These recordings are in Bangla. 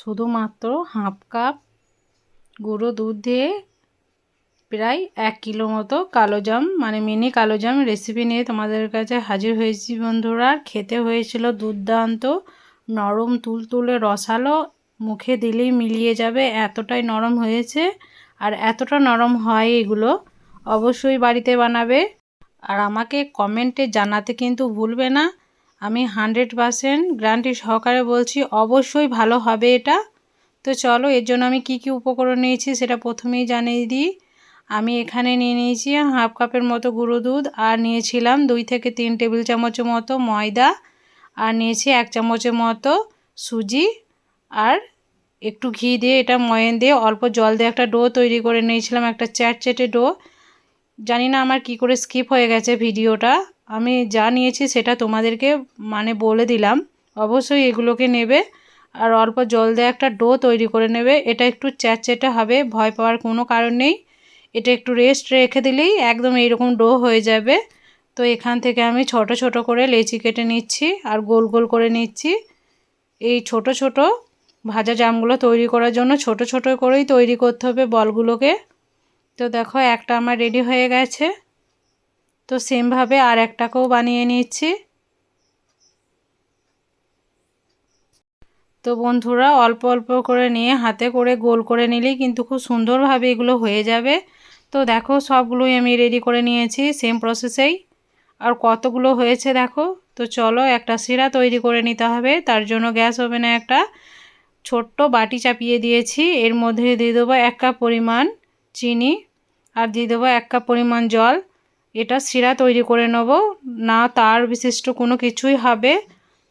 শুধুমাত্র হাফ কাপ গুঁড়ো দুধ দিয়ে প্রায় এক কিলো মতো কালো জাম মানে মিনি কালো জাম রেসিপি নিয়ে তোমাদের কাছে হাজির হয়েছি বন্ধুরা। খেতে হয়েছিল দুর্দান্ত, নরম, তুলতুলে, রসালো, মুখে দিলেই মিলিয়ে যাবে, এতটাই নরম হয়েছে। আর এতটা নরম হয় এগুলো অবশ্যই বাড়িতে বানাবে। আর আমাকে কমেন্টে জানাতে কিন্তু ভুলবে না। আমি হানড্রেড পারসেন্ট গ্যারান্টি সহকারে বলছি অবশ্যই ভালো হবে এটা। তো চলো, এর জন্য আমি কি কি উপকরণ নিয়েছি সেটা প্রথমেই জানিয়ে দিই। আমি এখানে নিয়ে নিয়েছি হাফ কাপের মতো গুঁড়ো দুধ, আর নিয়েছিলাম দুই থেকে তিন টেবিল চামচের মতো ময়দা, আর নিয়েছি এক চামচের মতো সুজি, আর একটু ঘি দিয়ে এটা ময়ন দিয়ে অল্প জল দিয়ে একটা ডো তৈরি করে নিয়েছিলাম, একটা চ্যাটচেটে ডো। জানি না আমার কি করে স্কিপ হয়ে গেছে ভিডিওটা। আমি যা নিয়েছি সেটা তোমাদেরকে মানে বলে দিলাম। অবশ্যই এগুলোকে নেবে আর অল্প জল দিয়ে একটা ডো তৈরি করে নেবে। এটা একটু চ্যাটচেটে হবে, ভয় পাওয়ার কোনো কারণ নেই। এটা একটু রেস্ট রেখে দিলেই একদম এইরকম ডো হয়ে যাবে। তো এখান থেকে আমি ছোট ছোট করে লেচি কেটে নিচ্ছি আর গোল গোল করে নিচ্ছি। এই ছোট ছোট ভাজা জামগুলো তৈরি করার জন্য ছোট ছোট করেই তৈরি করতে হবে বলগুলোকে। তো দেখো, একটা আমার রেডি হয়ে গেছে। তো সেমভাবে আর একটাকেও বানিয়ে নিচ্ছি। তো বন্ধুরা, অল্প অল্প করে নিয়ে হাতে করে গোল করে নিলেই কিন্তু খুব সুন্দরভাবে এগুলো হয়ে যাবে। তো দেখো, সবগুলোই আমি রেডি করে নিয়েছি সেম প্রসেসেই আর কতগুলো হয়েছে দেখো? তো চলো একটা শিরা তৈরি করে নিতে হবে। তার জন্য গ্যাস ওভেনে একটা ছোট্ট বাটি চাপিয়ে দিয়েছি। এর মধ্যে দিয়ে দেবো এক কাপ পরিমাণ চিনি আর দিয়ে দেবো এক কাপ পরিমাণ জল। এটা শিরা তৈরি করে নেব। না, তার বিশিষ্ট কোনো কিছুই হবে।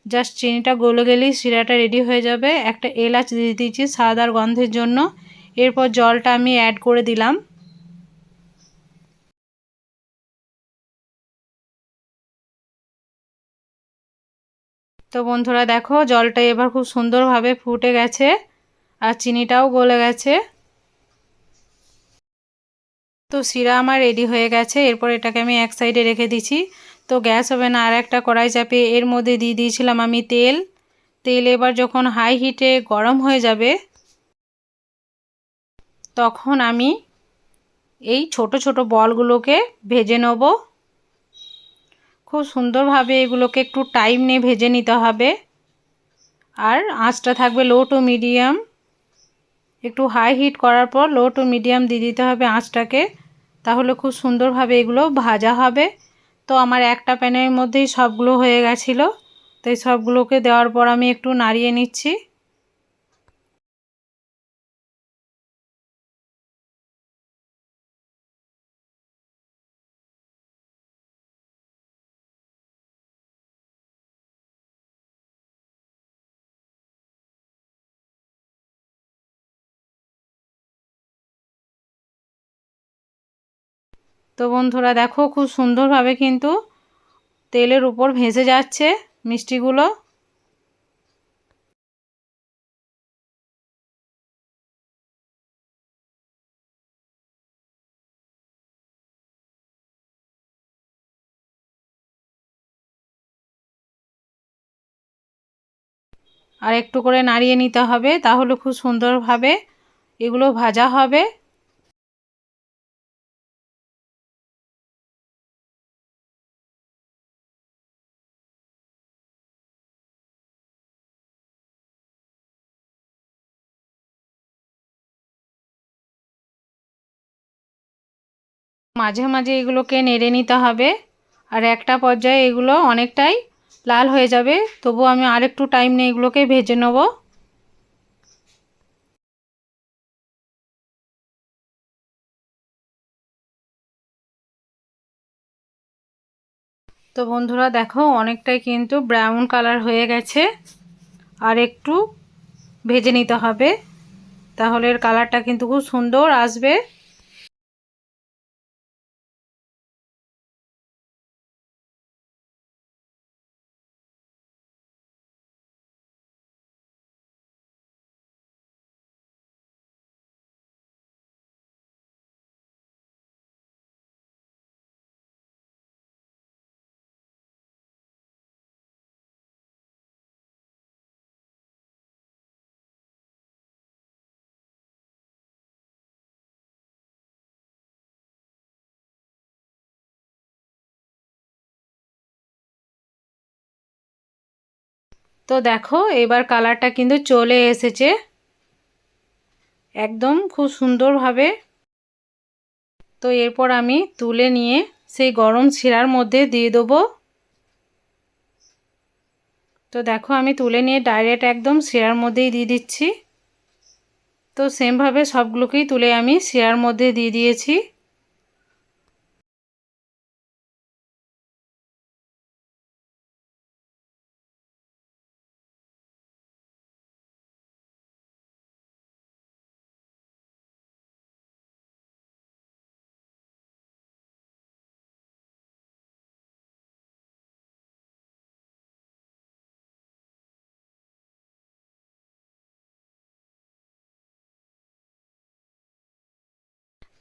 জাস্ট চিনিটা গলে গেলেই শিরাটা রেডি হয়ে যাবে। একটা এলাচ দিয়ে দিয়েছি সাদার গন্ধের জন্য। এরপর জলটা আমি অ্যাড করে দিলাম। তো বন্ধুরা, দেখো জলটা এবার খুব সুন্দরভাবে ফুটে গেছে আর চিনিটাও গলে গেছে। তো শিরা আমার রেডি হয়ে গেছে, এরপর এটাকে আমি এক সাইডে রেখে দিচ্ছি। তো গ্যাস হবে না আর একটা কড়াই চাপে এর মধ্যে দিয়ে দিয়েছিলাম আমি তেল। তেল এবার যখন হাই হিটে গরম হয়ে যাবে, তখন আমি এই ছোট ছোট বলগুলোকে ভেজে নেব। খুব সুন্দরভাবে এগুলোকে একটু টাইম নিয়ে ভেজে নিতে হবে। আর আঁচটা থাকবে লো টু মিডিয়াম একটু হাই হিট করার পর লো টু মিডিয়াম দিয়ে দিতে হবে আঁচটাকে। তাহলে খুব সুন্দরভাবে এগুলো ভাজা হবে। তো আমার একটা প্যানের মধ্যেই সবগুলো হয়ে গেছিল। তো এই সবগুলোকে দেওয়ার পর আমি একটু নাড়িয়ে নিচ্ছি। তো বন্ধুরা দেখো খুব সুন্দরভাবে কিন্তু তেলের উপর ভেসে যাচ্ছে মিষ্টিগুলো। আর একটু করে নাড়িয়ে নিতে হবে, তাহলে খুব সুন্দরভাবে এগুলো ভাজা হবে। মাঝে মাঝে এগুলোকে নেড়ে নিতে হবে। আর একটা পর্যায়ে এগুলো অনেকটাই লাল হয়ে যাবে। তবু আমি আরেকটু টাইম নিয়ে এগুলোকে ভেজে নেব। তো বন্ধুরা দেখো, অনেকটাই কিন্তু ব্রাউন কালার হয়ে গেছে। আর একটু ভেজে নিতে হবে। তাহলে এর কালারটা কিন্তু খুব সুন্দর আসবে। তো দেখো, এবার কালারটা কিন্তু চলে এসেছে। একদম খুব সুন্দরভাবে। তো এরপর আমি তুলে নিয়ে সেই গরম শিরার মধ্যে দিয়ে দেবো। তো দেখো, আমি তুলে নিয়ে ডাইরেক্ট একদম শিরার মধ্যেই দিয়ে দিচ্ছি। তো সেমভাবে সবগুলোকেই তুলে আমি শিরার মধ্যে দিয়ে দিয়েছি।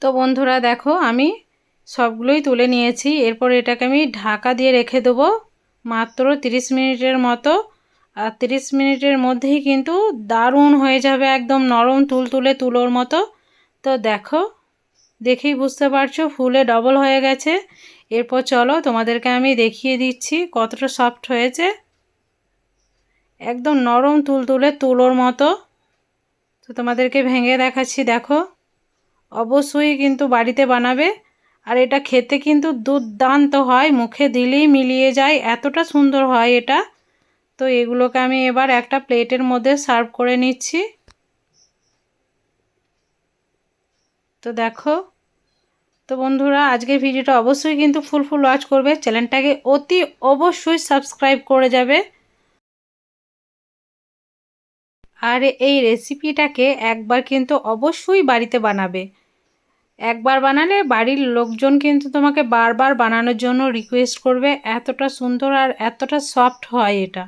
তো বন্ধুরা দেখো, আমি সবগুলোই তুলে নিয়েছি। এরপর এটাকে আমি ঢাকা দিয়ে রেখে দেবো মাত্র 30 মিনিটের মতো। আর 30 মিনিটের মধ্যেই কিন্তু দারুণ হয়ে যাবে, একদম নরম তুলতুলে তুলোর মতো। তো দেখো, দেখেই বুঝতে পারছ, ফুলে ডবল হয়ে গেছে। এরপর চলো, তোমাদেরকে আমি দেখিয়ে দিচ্ছি কতটা সফট হয়েছে। একদম নরম তুলতুলে তুলোর মতো। তো তোমাদেরকে ভেঙে দেখাচ্ছি, দেখো। অবশ্যই কিন্তু বাড়িতে বানাবে। আর এটা খেতে কিন্তু দুর্দান্ত হয়, মুখে দিলেই মিলিয়ে যায়, এতটা সুন্দর হয় এটা। তো এগুলোকে আমি এবার একটা প্লেটের মধ্যে সার্ভ করে নিচ্ছি। তো দেখো, তো বন্ধুরা আজকের ভিডিওটা অবশ্যই কিন্তু ফুল ফুল ওয়াচ করবে। চ্যানেলটাকে অতি অবশ্যই সাবস্ক্রাইব করে যাবে। আর এই রেসিপিটাকে একবার কিন্তু অবশ্যই বাড়িতে বানাবে। একবার বানালে বাড়ির লোকজন কিন্তু তোমাকে বারবার বানানোর জন্য রিকোয়েস্ট করবে, এতটা সুন্দর আর এতটা সফট হয় এটা।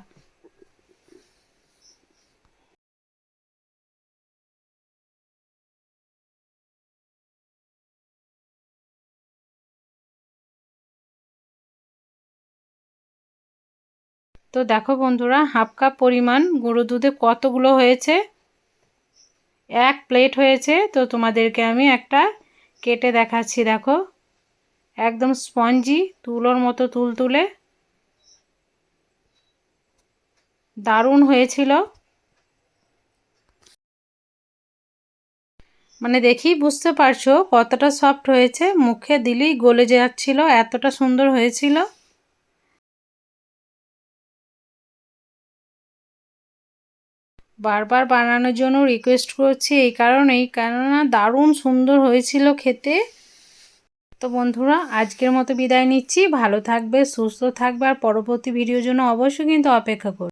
তো দেখো বন্ধুরা, হাফ কাপ পরিমাণ গুঁড়ো দুধে কতগুলো হয়েছে? এক প্লেট হয়েছে, তো তোমাদেরকে আমি একটা কেটে দেখাচ্ছি, দেখো। একদম স্পঞ্জি, তুলোর মতো তুল তুলে দারুণ হয়েছিল। মানে দেখি বুঝতে পারছ কতটা সফট হয়েছে, মুখে দিলেই গলে যাচ্ছিল, এতটা সুন্দর হয়েছিল। বারবার বানানোর জন্য রিকোয়েস্ট করছি এই কারণেই। কেননা দারুণ সুন্দর হয়েছিল খেতে। তো বন্ধুরা, আজকের মতো বিদায় নিচ্ছি। ভালো থাকবে, সুস্থ থাকবে, আর পরবর্তী ভিডিওর জন্য অবশ্যই কিন্তু অপেক্ষা করবে